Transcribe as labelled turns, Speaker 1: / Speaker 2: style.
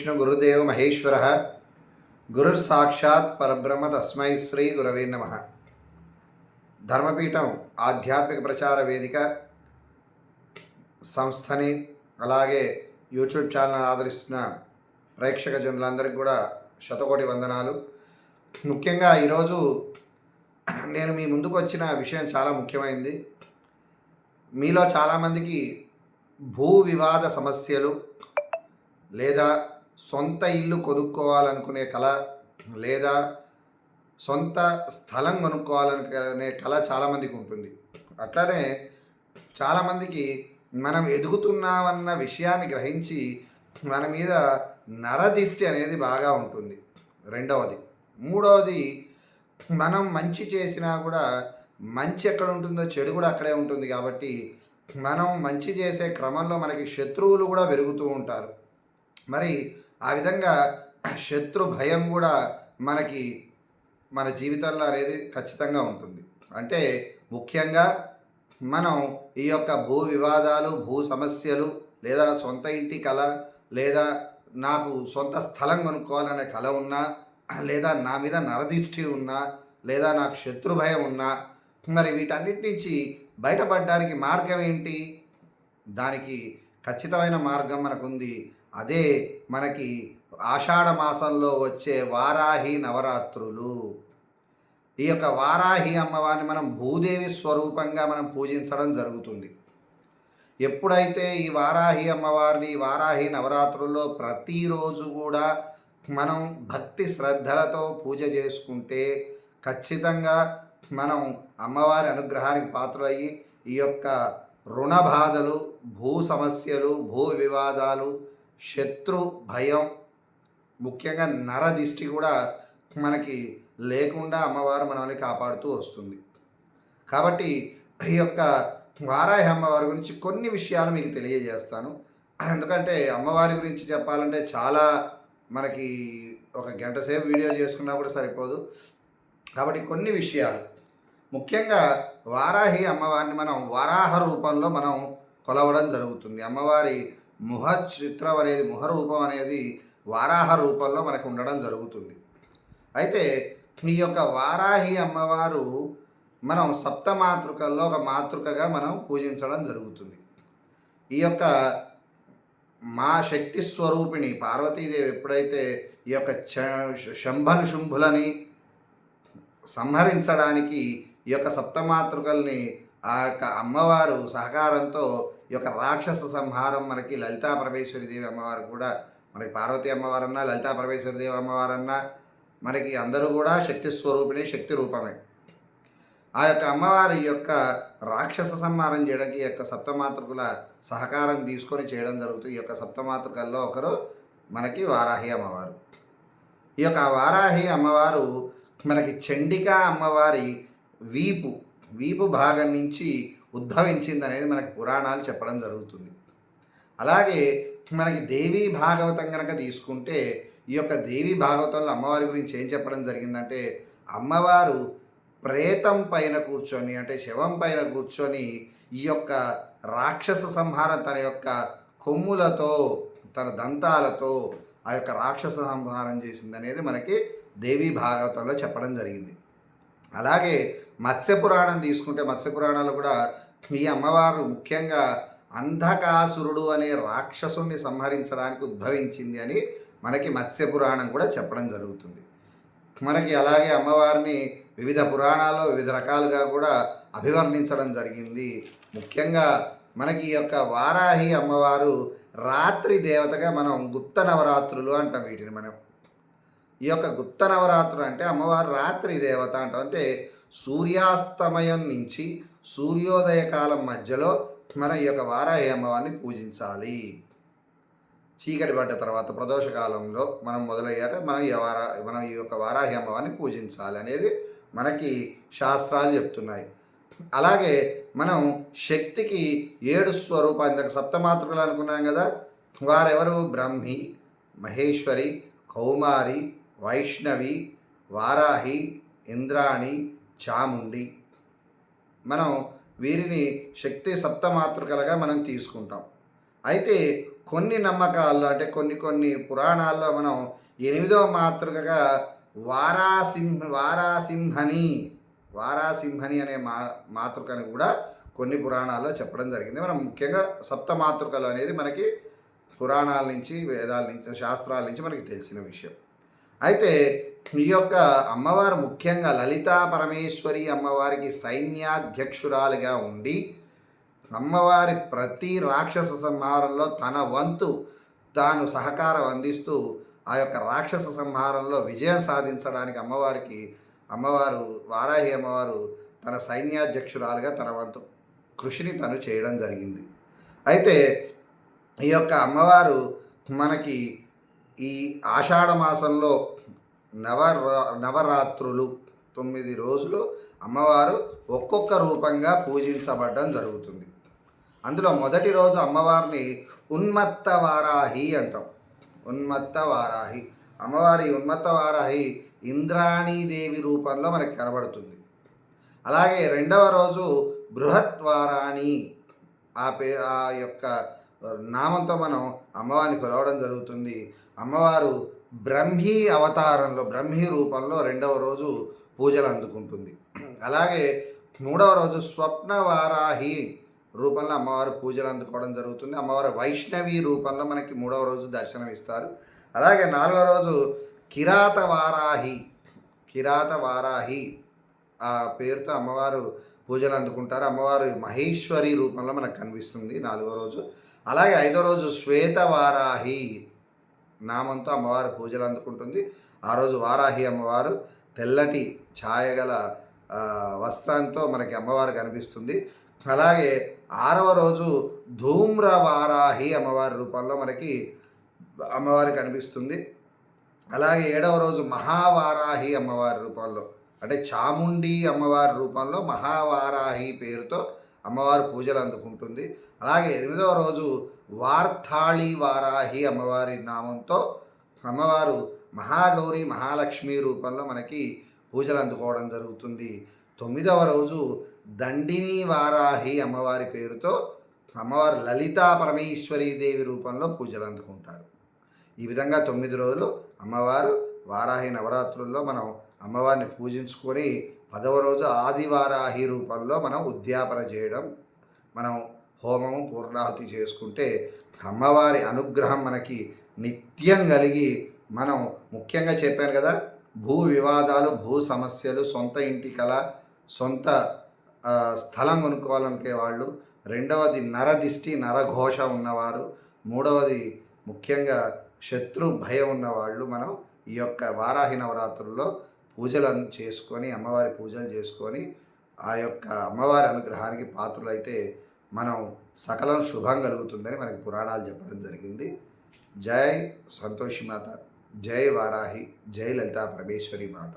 Speaker 1: గురుబ్రహ్మ గురుదేవ మహేశ్వర. గురుర్ సాక్షాత్ పరబ్రహ్మ తస్మై శ్రీ గురవే నమ. ధర్మపీఠం ఆధ్యాత్మిక ప్రచార వేదిక సంస్థని అలాగే యూట్యూబ్ ఛానల్ ఆదరిస్తున్న ప్రేక్షక జనులందరికీ కూడా శతకోటి వందనాలు. ముఖ్యంగా ఈరోజు నేను మీ ముందుకు వచ్చిన విషయం చాలా ముఖ్యమైంది. మీలో చాలామందికి భూ వివాద సమస్యలు లేదా సొంత ఇల్లు కొనుక్కోవాలనుకునే కళ లేదా సొంత స్థలం కొనుక్కోవాలనుకునే కళ చాలామందికి ఉంటుంది. అట్లానే చాలామందికి మనం ఎదుగుతున్నామన్న విషయాన్ని గ్రహించి మన మీద నరదిష్టి అనేది బాగా ఉంటుంది. రెండవది. మూడవది మనం మంచి చేసినా కూడా మంచి ఎక్కడ ఉంటుందో చెడు కూడా అక్కడే ఉంటుంది కాబట్టి మనం మంచి చేసే క్రమంలో మనకి శత్రువులు కూడా పెరుగుతూ ఉంటారు. మరి ఆ విధంగా శత్రు భయం కూడా మనకి మన జీవితంలో అనేది ఖచ్చితంగా ఉంటుంది. అంటే ముఖ్యంగా మనం ఈ యొక్క భూ వివాదాలు భూ సమస్యలు లేదా సొంత ఇంటి కళ లేదా నాకు సొంత స్థలం కొనుక్కోవాలనే కళ ఉన్నా లేదా నా మీద నరదిష్టి ఉన్నా లేదా నాకు శత్రు భయం ఉన్నా మరి వీటన్నిటి నుంచి బయటపడడానికి మార్గం ఏంటి? దానికి ఖచ్చితమైన మార్గం మనకుంది. అదే మనకి ఆషాఢ మాసంలో వచ్చే వారాహి నవరాత్రులు. ఈ యొక్క వారాహి అమ్మవారిని మనం భూదేవి స్వరూపంగా మనం పూజించడం జరుగుతుంది. ఎప్పుడైతే ఈ వారాహి అమ్మవారిని వారాహి నవరాత్రుల్లో ప్రతిరోజు కూడా మనం భక్తి శ్రద్ధలతో పూజ చేసుకుంటే ఖచ్చితంగా మనం అమ్మవారి అనుగ్రహానికి పాత్రలయ్యి ఈ యొక్క రుణ బాధలు భూ సమస్యలు భూ వివాదాలు శత్రు భయం ముఖ్యంగా నర దిష్టి కూడా మనకి లేకుండా అమ్మవారు మనల్ని కాపాడుతూ వస్తుంది. కాబట్టి ఈ యొక్క వారాహి అమ్మవారి గురించి కొన్ని విషయాలు మీకు తెలియజేస్తాను. ఎందుకంటే అమ్మవారి గురించి చెప్పాలంటే చాలా మనకి ఒక గంట సేపు వీడియో చేసుకున్నా కూడా సరిపోదు. కాబట్టి కొన్ని విషయాలు. ముఖ్యంగా వారాహి అమ్మవారిని మనం వరాహ రూపంలో మనం కొలవడం జరుగుతుంది. అమ్మవారి ముహ చిత్రం అనేది ముఖ రూపం అనేది వారాహ రూపంలో మనకు ఉండడం జరుగుతుంది. అయితే ఈ యొక్క వారాహి అమ్మవారు మనం సప్త మాతృకల్లో ఒక మాతృకగా మనం పూజించడం జరుగుతుంది. ఈ యొక్క మా శక్తి స్వరూపిణి పార్వతీదేవి ఎప్పుడైతే ఈ యొక్క చ- శంభన్ శుంభులని సంహరించడానికి ఈ యొక్క సప్తమాతృకల్ని ఆ యొక్క అమ్మవారు సహకారంతో ఈ యొక్క రాక్షస సంహారం మనకి లలితా పరమేశ్వరిదేవి అమ్మవారు కూడా మనకి పార్వతీ అమ్మవారన్నా లలితా పరమేశ్వరిదేవి అమ్మవారన్నా మనకి అందరూ కూడా శక్తి స్వరూపిణి శక్తి రూపమే. ఆ యొక్క అమ్మవారి యొక్క రాక్షస సంహారం చేయడానికి ఈ యొక్క సప్తమాతృకుల సహకారం తీసుకొని చేయడం జరుగుతుంది ఈ యొక్క సప్తమాతృకల్లో ఒకరు మనకి వారాహి అమ్మవారు. ఈ యొక్క వారాహి అమ్మవారు మనకి చండికా అమ్మవారి వీపు వీపు భాగం నుంచి ఉద్భవించింది అనేది మనకి పురాణాలు చెప్పడం జరుగుతుంది. అలాగే మనకి దేవీ భాగవతం కనుక తీసుకుంటే ఈ యొక్క దేవీ భాగవతంలో అమ్మవారి గురించి ఏం చెప్పడం జరిగిందంటే అమ్మవారు ప్రేతం పైన కూర్చొని అంటే శవం పైన కూర్చొని ఈ యొక్క రాక్షస సంహారం తన యొక్క కొమ్ములతో తన దంతాలతో ఆ యొక్క రాక్షస సంహారం చేసింది అనేది మనకి దేవీ భాగవతంలో చెప్పడం జరిగింది. అలాగే మత్స్య పురాణం తీసుకుంటే మత్స్య పురాణాలు కూడా ఈ అమ్మవారు ముఖ్యంగా అంధకాసురుడు అనే రాక్షసుని సంహరించడానికి ఉద్భవించింది అని మనకి మత్స్య పురాణం కూడా చెప్పడం జరుగుతుంది. మనకి అలాగే అమ్మవారిని వివిధ పురాణాల్లో వివిధ రకాలుగా కూడా అభివర్ణించడం జరిగింది. ముఖ్యంగా మనకి ఈ యొక్క వారాహి అమ్మవారు రాత్రి దేవతగా మనం గుప్త నవరాత్రులు అంటాం వీటిని మనం. ఈ యొక్క గుప్త నవరాత్రులు అంటే అమ్మవారు రాత్రి దేవత అంటాం. అంటే సూర్యాస్తమయం నుంచి సూర్యోదయ కాలం మధ్యలో మనం ఈ యొక్క వారాహి అమ్మవారిని పూజించాలి. చీకటి పడ్డ తర్వాత ప్రదోషకాలంలో మనం మొదలయ్యాక మనం ఈ వారా మనం ఈ యొక్క వారాహి అమ్మవారిని పూజించాలి అనేది మనకి శాస్త్రాలు చెప్తున్నాయి. అలాగే మనం శక్తికి ఏడు స్వరూపాలు ఇందాక సప్తమాతృకలు అనుకున్నాం కదా వారెవరు? బ్రహ్మి మహేశ్వరి కౌమారి వైష్ణవి వారాహి ఇంద్రాణి చాముండి. మనం వీరిని శక్తి సప్తమాతృకలుగా మనం తీసుకుంటాం. అయితే కొన్ని నమ్మకాల్లో అంటే కొన్ని కొన్ని పురాణాల్లో మనం ఎనిమిదవ మాతృకగా వారాసింహ వారాసింహని వారాసింహని అనే మా మాతృకని కూడా కొన్ని పురాణాల్లో చెప్పడం జరిగింది. మనం ముఖ్యంగా సప్త మాతృకలు అనేది మనకి పురాణాల నుంచి వేదాల నుంచి శాస్త్రాల నుంచి మనకి తెలిసిన విషయం. అయితే ఈ యొక్క అమ్మవారు ముఖ్యంగా లలితా పరమేశ్వరి అమ్మవారికి సైన్యాధ్యక్షురాలుగా ఉండి అమ్మవారి ప్రతి రాక్షస సంహారంలో తన వంతు తాను సహకారం అందిస్తూ ఆ యొక్క రాక్షస సంహారంలో విజయం సాధించడానికి అమ్మవారికి అమ్మవారు వారాహి అమ్మవారు తన సైన్యాధ్యక్షురాలుగా తన వంతు కృషిని తను చేయడం జరిగింది. అయితే ఈ యొక్క అమ్మవారు మనకి ఈ ఆషాఢ మాసంలో నవరా నవరాత్రులు తొమ్మిది రోజులు అమ్మవారు ఒక్కొక్క రూపంగా పూజించబడడం జరుగుతుంది. అందులో మొదటి రోజు అమ్మవారిని ఉన్మత్త వారాహి అంటాం. ఉన్మత్త వారాహి అమ్మవారి ఉన్మత్త వారాహి ఇంద్రాణీదేవి రూపంలో మనకి కనబడుతుంది. అలాగే రెండవ రోజు బృహత్వారాణి ఆ పే ఆ యొక్క నామంతో మనం అమ్మవారిని కొలవడం జరుగుతుంది. అమ్మవారు బ్రహ్మీ అవతారంలో బ్రహ్మీ రూపంలో రెండవ రోజు పూజలు అందుకుంటుంది. అలాగే మూడవ రోజు స్వప్నవారాహి రూపంలో అమ్మవారు పూజలు అందుకోవడం జరుగుతుంది. అమ్మవారు వైష్ణవి రూపంలో మనకి మూడవ రోజు దర్శనం ఇస్తారు అలాగే నాలుగవ రోజు కిరాత వారాహి కిరాత వారాహి ఆ పేరుతో అమ్మవారు పూజలు అందుకుంటారు. అమ్మవారు మహేశ్వరి రూపంలో మనకు కనిపిస్తుంది నాలుగో రోజు. అలాగే ఐదో రోజు శ్వేత వారాహి నామంతో అమ్మవారు పూజలు అందుకుంటుంది. ఆ రోజు వారాహి అమ్మవారు తెల్లటి ఛాయగల వస్త్రంతో మనకి అమ్మవారు కనిపిస్తుంది. అలాగే ఆరవ రోజు ధూమ్ర వారాహి అమ్మవారి రూపంలో మనకి అమ్మవారు కనిపిస్తుంది. అలాగే ఏడవ రోజు మహావారాహి అమ్మవారి రూపంలో అంటే చాముండి అమ్మవారి రూపంలో మహావారాహి పేరుతో అమ్మవారు పూజలు అందుకుంటుంది. అలాగే ఎనిమిదవ రోజు వార్తాళి వారాహి అమ్మవారి నామంతో అమ్మవారు మహాగౌరి మహాలక్ష్మి రూపంలో మనకి పూజలు అందుకోవడం జరుగుతుంది. తొమ్మిదవ రోజు దండిని వారాహి అమ్మవారి పేరుతో అమ్మవారు లలితా పరమేశ్వరీ దేవి రూపంలో పూజలు అందుకుంటారు. ఈ విధంగా తొమ్మిది రోజులు అమ్మవారు వారాహి నవరాత్రుల్లో మనం అమ్మవారిని పూజించుకొని పదవ రోజు ఆదివారాహి రూపంలో మనం ఉద్యాపన చేయడం మనం హోమము పూర్ణాహుతి చేసుకుంటే అమ్మవారి అనుగ్రహం మనకి నిత్యం కలిగి మనం ముఖ్యంగా చెప్పాను కదా భూ వివాదాలు భూ సమస్యలు సొంత ఇంటి కళ సొంత స్థలం కొనుక్కోవాలనుకునే వాళ్ళు రెండవది నరదిష్టి నరఘోష ఉన్నవారు మూడవది ముఖ్యంగా శత్రు భయం ఉన్నవాళ్ళు మనం ఈ యొక్క వారాహి నవరాత్రుల్లో పూజలను చేసుకొని అమ్మవారి పూజలు చేసుకొని ఆ యొక్క అమ్మవారి అనుగ్రహానికి పాత్రులైతే మనం సకలం శుభం కలుగుతుందని మనకి పురాణాలు చెప్పడం జరిగింది. జై సంతోషి మాత జై వారాహి జై లలితా పరమేశ్వరి మాత.